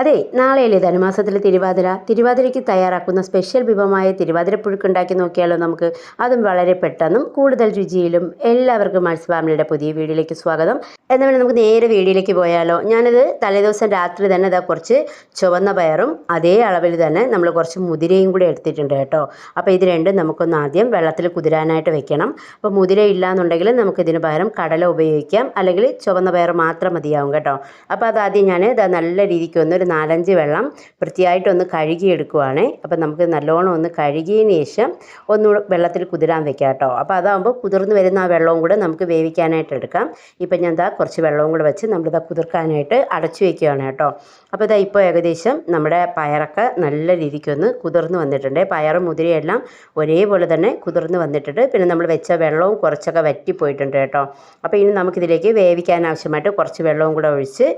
അതെ നാളെയല്ലേ ധനുമാസത്തിൽ തിരുവാതിര. തിരുവാതിരയ്ക്ക് തയ്യാറാക്കുന്ന സ്പെഷ്യൽ വിഭവമായ തിരുവാതിര പുഴുക്കുണ്ടാക്കി നോക്കിയാലോ നമുക്ക്? അതും വളരെ പെട്ടെന്നും കൂടുതൽ രുചിയിലും എല്ലാവർക്കും മത്സ്യഫാമിലിയുടെ പുതിയ വീഡിയോയിലേക്ക് സ്വാഗതം. എന്നാൽ നമുക്ക് നേരെ വീഡിയോയിലേക്ക് പോയാലോ. ഞാനത് തലേദിവസം രാത്രി തന്നെ ഇതാ കുറച്ച് ചുവന്ന പയറും അതേ അളവിൽ തന്നെ നമ്മൾ കുറച്ച് മുതിരയും കൂടി എടുത്തിട്ടുണ്ട് കേട്ടോ. അപ്പോൾ ഇത് രണ്ടും നമുക്കൊന്ന് ആദ്യം വെള്ളത്തിൽ കുതിരാനായിട്ട് വെക്കണം. അപ്പോൾ മുതിര ഇല്ലാന്നുണ്ടെങ്കിൽ നമുക്കിതിന് പകരം കടല ഉപയോഗിക്കാം. അല്ലെങ്കിൽ ചുവന്ന പയർ മാത്രം മതിയാവും കേട്ടോ. അപ്പോൾ അതാദ്യം ഞാൻ ഇതാ നല്ല രീതിക്ക് ഒന്ന് നാലഞ്ച് വെള്ളം വൃത്തിയായിട്ടൊന്ന് കഴുകിയെടുക്കുവാണേ. അപ്പം നമുക്ക് നല്ലോണം ഒന്ന് കഴുകിയതിന് ശേഷം ഒന്ന് വെള്ളത്തിൽ കുതിരാൻ വെക്കാം കേട്ടോ. അപ്പോൾ അതാകുമ്പോൾ കുതിർന്ന് വരുന്ന ആ വെള്ളവും കൂടെ നമുക്ക് വേവിക്കാനായിട്ട് എടുക്കാം. ഇപ്പം ഞാൻ ദാ കുറച്ച് വെള്ളവും കൂടെ വെച്ച് നമ്മളിതാ കുതിർക്കാനായിട്ട് അടച്ചു വെക്കുകയാണ് കേട്ടോ. അപ്പോൾ ഇതാ ഇപ്പോൾ ഏകദേശം നമ്മുടെ പയറൊക്കെ നല്ല രീതിക്കൊന്ന് കുതിർന്ന് വന്നിട്ടുണ്ട്. പയറും മുതിരയെല്ലാം ഒരേപോലെ തന്നെ കുതിർന്ന് വന്നിട്ടുണ്ട്. പിന്നെ നമ്മൾ വെച്ച വെള്ളവും കുറച്ചൊക്കെ വറ്റിപ്പോയിട്ടുണ്ട് കേട്ടോ. അപ്പോൾ ഇനി നമുക്കിതിലേക്ക് വേവിക്കാൻ ആവശ്യമായിട്ട് കുറച്ച് വെള്ളവും കൂടെ ഒഴിച്ച്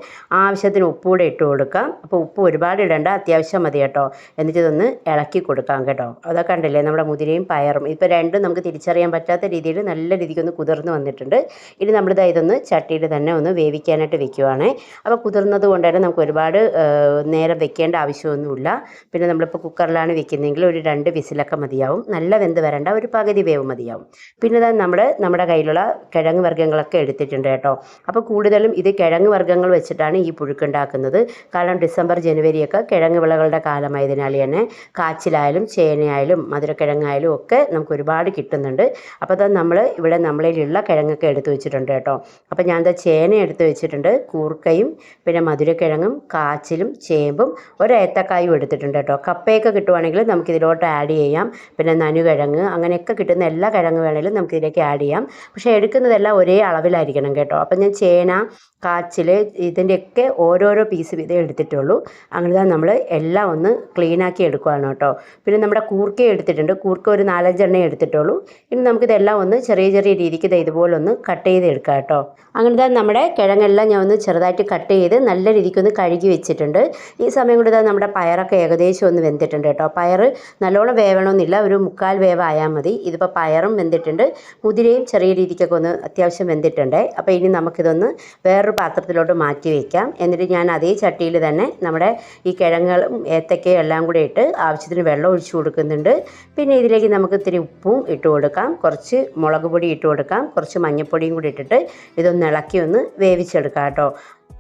ആവശ്യത്തിന് ഉപ്പ് കൂടെ ഇട്ട് കൊടുക്കാം. അപ്പോൾ ഉപ്പ് ഒരുപാട് ഇടേണ്ട അത്യാവശ്യം മതി കേട്ടോ. എന്നിട്ട് ഇതൊന്ന് ഇളക്കി കൊടുക്കാം കേട്ടോ. അതൊക്കെ കണ്ടില്ലേ നമ്മുടെ മുതിരയും പയറും. ഇപ്പോൾ രണ്ടും നമുക്ക് തിരിച്ചറിയാൻ പറ്റാത്ത രീതിയിൽ നല്ല രീതിക്ക് ഒന്ന് കുതിർന്ന് വന്നിട്ടുണ്ട്. ഇനി നമ്മളിതാ ഇതൊന്ന് ചട്ടിയിൽ തന്നെ ഒന്ന് വേവിക്കാനായിട്ട് വെക്കുവാണ്. അപ്പോൾ കുതിർന്നത് കൊണ്ട് നമുക്ക് ഒരുപാട് നേരം വെക്കേണ്ട ആവശ്യമൊന്നുമില്ല. പിന്നെ നമ്മളിപ്പോൾ കുക്കറിലാണ് വെക്കുന്നതെങ്കിൽ ഒരു രണ്ട് വിസിലൊക്കെ മതിയാവും. നല്ല വെന്ത് വരേണ്ട ഒരു പകുതി വേവ് മതിയാവും. പിന്നെ ഇതാ നമ്മൾ നമ്മുടെ കയ്യിലുള്ള കിഴങ്ങ് വർഗങ്ങളൊക്കെ എടുത്തിട്ടുണ്ട് കേട്ടോ. അപ്പോൾ കൂടുതലും ഇത് കിഴങ്ങ് വർഗങ്ങൾ വെച്ചിട്ടാണ് ഈ പുഴുക്കുണ്ടാക്കുന്നത് കാരണം ഡിസംബർ ജനുവരിയൊക്കെ കിഴങ്ങ് വിളകളുടെ കാലമായതിനാൽ തന്നെ കാച്ചിലായാലും ചേനയായാലും മധുരക്കിഴങ്ങായാലും ഒക്കെ നമുക്ക് ഒരുപാട് കിട്ടുന്നുണ്ട്. അപ്പോൾ അത് നമ്മൾ ഇവിടെ നമ്മളിലുള്ള കിഴങ്ങൊക്കെ എടുത്തു വെച്ചിട്ടുണ്ട് കേട്ടോ. അപ്പോൾ ഞാൻ എന്താ ചേന എടുത്തു വെച്ചിട്ടുണ്ട് കൂർക്കയും പിന്നെ മധുരക്കിഴങ്ങും കാച്ചിലും ചേമ്പും ഒരു ഏത്തക്കായും എടുത്തിട്ടുണ്ട് കേട്ടോ. കപ്പയൊക്കെ കിട്ടുവാണെങ്കിൽ നമുക്കിതിലോട്ട് ആഡ് ചെയ്യാം. പിന്നെ നനുകിഴങ്ങ് അങ്ങനെയൊക്കെ കിട്ടുന്ന എല്ലാ കിഴങ്ങ് വേണമെങ്കിലും നമുക്കിതിലേക്ക് ആഡ് ചെയ്യാം. പക്ഷേ എടുക്കുന്നതെല്ലാം ഒരേ അളവിലായിരിക്കണം കേട്ടോ. അപ്പം ഞാൻ ചേന കാച്ചിൽ ഇതിന്റെയൊക്കെ ഓരോരോ പീസ് വീതം എടുത്തിട്ടുള്ളൂ. അങ്ങനെ നമ്മൾ എല്ലാം ഒന്ന് ക്ലീനാക്കി എടുക്കുകയാണ് കേട്ടോ. പിന്നെ നമ്മുടെ കൂർക്ക എടുത്തിട്ടുണ്ട്. കൂർക്ക ഒരു നാലഞ്ചെണ്ണേ എടുത്തിട്ടുള്ളൂ. ഇനി നമുക്കിതെല്ലാം ഒന്ന് ചെറിയ ചെറിയ രീതിക്ക് ഇത് ഇതുപോലെ ഒന്ന് കട്ട് ചെയ്ത് എടുക്കാം കേട്ടോ. അങ്ങനെ തന്നെ നമ്മുടെ കിഴങ്ങെല്ലാം ഞാൻ ഒന്ന് ചെറുതായിട്ട് കട്ട് ചെയ്ത് നല്ല രീതിക്കൊന്ന് കഴുകി വെച്ചിട്ടുണ്ട്. ഈ സമയം കൊണ്ട് ഇതാ നമ്മുടെ പയറൊക്കെ ഏകദേശം ഒന്ന് വെന്തിട്ടുണ്ട് കേട്ടോ. പയർ നല്ലോണം വേവണമെന്നില്ല ഒരു മുക്കാൽ വേവായാൽ മതി. ഇതിപ്പോൾ പയറും വെന്തിട്ടുണ്ട്. മുതിരയും ചെറിയ രീതിക്കൊക്കെ ഒന്ന് അത്യാവശ്യം വെന്തിട്ടുണ്ട്. അപ്പോൾ ഇനി നമുക്കിതൊന്ന് വേറൊരു പാത്രത്തിലോട്ട് മാറ്റി വയ്ക്കാം എന്നിട്ട് ഞാൻ അതേ ചട്ടിയിൽ തന്നെ നമ്മുടെ ഈ കിഴങ്ങുകളും ഏത്തക്കയും എല്ലാം കൂടെ ഇട്ട് ആവശ്യത്തിന് വെള്ളം ഒഴിച്ചു കൊടുക്കുന്നുണ്ട്. പിന്നെ ഇതിലേക്ക് നമുക്ക് ഇത്തിരി ഉപ്പും ഇട്ട് കൊടുക്കാം. കുറച്ച് മുളക് പൊടി ഇട്ട് കൊടുക്കാം. കുറച്ച് മഞ്ഞൾപ്പൊടിയും കൂടി ഇട്ടിട്ട് ഇതൊന്ന് ഇളക്കി ഒന്ന് വേവിച്ചെടുക്കാം കേട്ടോ.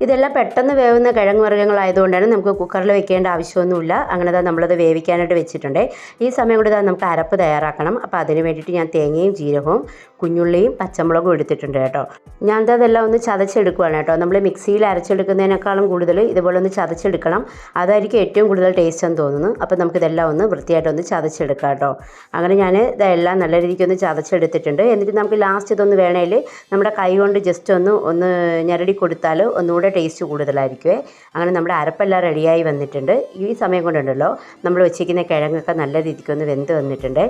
ഇതെല്ലാം പെട്ടെന്ന് വേവുന്ന കിഴങ്ങ് വർഗങ്ങളായതുകൊണ്ടാണ് നമുക്ക് കുക്കറിൽ വെക്കേണ്ട ആവശ്യമൊന്നുമില്ല. അങ്ങനെ തന്നെ നമ്മളത് വേവിക്കാനായിട്ട് വെച്ചിട്ടുണ്ട്. ഈ സമയം കൂടി നമുക്ക് അരപ്പ് തയ്യാറാക്കണം. അപ്പോൾ അതിന് വേണ്ടിയിട്ട് ഞാൻ തേങ്ങയും ജീരകവും കുഞ്ഞുള്ളിയും പച്ചമുളകും എടുത്തിട്ടുണ്ട് കേട്ടോ. ഞാൻ അതെല്ലാം ഒന്ന് ചതച്ചെടുക്കുകയാണ് കേട്ടോ. നമ്മൾ മിക്സിയിൽ അരച്ചെടുക്കുന്നതിനേക്കാളും കൂടുതൽ ഇതുപോലെ ഒന്ന് ചതച്ചെടുക്കണം. അതായിരിക്കും ഏറ്റവും കൂടുതൽ ടേസ്റ്റ് എന്ന് തോന്നുന്നു അപ്പോൾ നമുക്കിതെല്ലാം ഒന്ന് വൃത്തിയായിട്ടൊന്ന് ചതച്ചെടുക്കാം കേട്ടോ. അങ്ങനെ ഞാൻ ഇതെല്ലാം നല്ല രീതിക്ക് ഒന്ന് ചതച്ചെടുത്തിട്ടുണ്ട്. എന്നിട്ട് നമുക്ക് ലാസ്റ്റ് ഇതൊന്ന് വേണമെങ്കിൽ നമ്മുടെ കൈ കൊണ്ട് ജസ്റ്റ് ഒന്ന് ഒന്ന് ഞെരടി കൊടുത്താൽ ഒന്നുകൂടെ ടേസ്റ്റ് കൂടുതലായിരിക്കുമേ അങ്ങനെ നമ്മുടെ അരപ്പെല്ലാം റെഡിയായി വന്നിട്ടുണ്ട്. ഈ സമയം കൊണ്ടുണ്ടല്ലോ നമ്മൾ വെച്ചിരിക്കുന്ന കിഴങ്ങൊക്കെ നല്ല രീതിക്ക് ഒന്ന് വെന്ത് വന്നിട്ടുണ്ട്.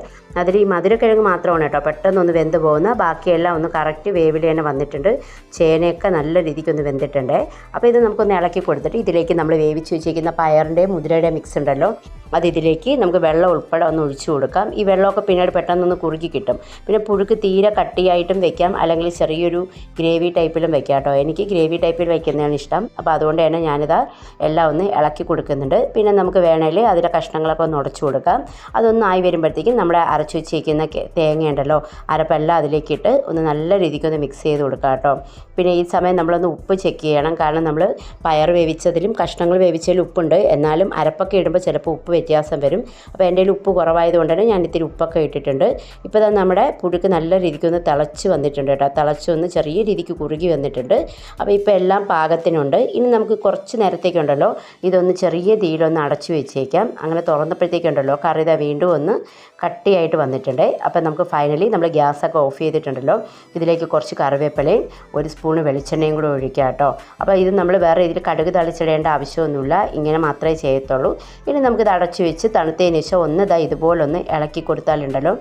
അതിൽ ഈ മധുരക്കിഴങ്ങ് മാത്രമാണ് കേട്ടോ പെട്ടെന്നൊന്ന് വെന്ത് പോകുന്ന ബാക്കിയെല്ലാം ഒന്ന് കറക്റ്റ് വേവിൽ തന്നെ വന്നിട്ടുണ്ട്. ചേനയൊക്കെ നല്ല രീതിക്ക് ഒന്ന് വെന്തിട്ടുണ്ട്. അപ്പോൾ ഇത് നമുക്കൊന്ന് ഇളക്കി കൊടുത്തിട്ട് ഇതിലേക്ക് നമ്മൾ വേവിച്ച് വെച്ചിരിക്കുന്ന പയറിന്റെയും മുതിരയുടെയും മിക്സ് ഉണ്ടല്ലോ. അത് ഇതിലേക്ക് നമുക്ക് വെള്ളം ഉൾപ്പെടെ ഒന്ന് ഒഴിച്ചു കൊടുക്കാം. ഈ വെള്ളമൊക്കെ പിന്നീട് പെട്ടെന്നൊന്ന് കുറുകി കിട്ടും. പിന്നെ പുഴുക്ക് തീരെ കട്ടിയായിട്ടും വെക്കാം. അല്ലെങ്കിൽ ചെറിയൊരു ഗ്രേവി ടൈപ്പിലും വെക്കാം കേട്ടോ. എനിക്ക് ഗ്രേവി ടൈപ്പിൽ വയ്ക്കുന്നതാണ് ഇഷ്ടം. അപ്പോൾ അതുകൊണ്ട് തന്നെ ഞാനിത് എല്ലാം ഒന്ന് ഇളക്കി കൊടുക്കുന്നുണ്ട്. പിന്നെ നമുക്ക് വേണമെങ്കിൽ അതിന്റെ കഷ്ണങ്ങളൊക്കെ ഒന്ന് ഉടച്ചു കൊടുക്കാം. അതൊന്നും ആയി വരുമ്പോഴത്തേക്കും നമ്മുടെ അരച്ചു വെച്ചിരിക്കുന്ന തേങ്ങയുണ്ടല്ലോ അരപ്പെല്ലാം അതിലേക്കിട്ട് ഒന്ന് നല്ല രീതിക്ക് ഒന്ന് മിക്സ് ചെയ്ത് കൊടുക്കാം കേട്ടോ. പിന്നെ ഈ സമയം നമ്മളൊന്ന് ഉപ്പ് ചെക്ക് ചെയ്യണം. കാരണം നമ്മൾ പയർ വേവിച്ചതിലും കഷ്ണങ്ങൾ വേവിച്ചതിലും ഉപ്പുണ്ട്. എന്നാലും അരപ്പൊക്കെ ഇടുമ്പോൾ ചിലപ്പോൾ ഉപ്പ് വ്യത്യാസം വരും. അപ്പോൾ എന്റെ ഉപ്പ് കുറവായതുകൊണ്ട് തന്നെ ഞാൻ ഇത്തിരി ഉപ്പൊക്കെ ഇട്ടിട്ടുണ്ട്. ഇപ്പോൾ നമ്മുടെ പുഴുക്ക് നല്ല രീതിക്ക് ഒന്ന് തിളച്ച് വന്നിട്ടുണ്ട് കേട്ടോ. തിളച്ച് ഒന്ന് ചെറിയ രീതിക്ക് കുറുകി വന്നിട്ടുണ്ട്. അപ്പോൾ ഇപ്പോൾ എല്ലാം പാകത്തിനുണ്ട്. ഇനി നമുക്ക് കുറച്ച് നേരത്തേക്കുണ്ടല്ലോ ഇതൊന്ന് ചെറിയ തീയിലൊന്ന് അടച്ചു വെച്ചേക്കാം. അങ്ങനെ തുറന്നപ്പോഴത്തേക്കുണ്ടല്ലോ കറി ഇതാ വീണ്ടും ഒന്ന് കട്ടിയായിട്ട് വന്നിട്ടുണ്ട്. അപ്പോൾ നമുക്ക് ഫൈനലി നമ്മൾ ഗ്യാസൊക്കെ ഓഫ് ചെയ്തിട്ടുണ്ടല്ലോ. ഇതിലേക്ക് കുറച്ച് കറിവേപ്പിലയും ഒരു സ്പൂണ് വെളിച്ചെണ്ണയും കൂടെ ഒഴിക്കാം കേട്ടോ. അപ്പോൾ ഇത് നമ്മൾ വേറെ ഇതിൽ കടുക് തളിച്ചിടേണ്ട ആവശ്യമൊന്നുമില്ല. ഇങ്ങനെ മാത്രമേ ചെയ്യത്തുള്ളൂ. ഇനി നമുക്കിത് അടച്ചു വെച്ച് തണുത്തതിന് ശേഷം ഒന്ന് ഇതാ ഇതുപോലൊന്ന് ഇളക്കി കൊടുത്താലുണ്ടല്ലോ.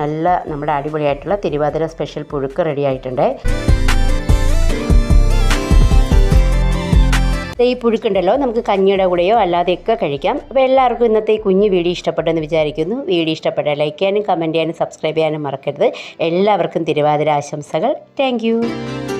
നല്ല നമ്മുടെ അടിപൊളിയായിട്ടുള്ള തിരുവാതിര സ്പെഷ്യൽ പുഴുക്ക് റെഡി ആയിട്ടുണ്ട്. ഈ പുഴുക്കുണ്ടല്ലോ നമുക്ക് കഞ്ഞിയുടെ കൂടെയോ അല്ലാതെയൊക്കെ കഴിക്കാം. അപ്പോൾ എല്ലാവർക്കും ഇന്നത്തെ ഈ കുഞ്ഞു വീഡിയോ ഇഷ്ടപ്പെട്ടെന്ന് വിചാരിക്കുന്നു. വീഡിയോ ഇഷ്ടപ്പെട്ട ലൈക്ക് ചെയ്യാനും കമന്റ് ചെയ്യാനും സബ്സ്ക്രൈബ് ചെയ്യാനും മറക്കരുത്. എല്ലാവർക്കും തിരുവാതിര ആശംസകൾ. താങ്ക്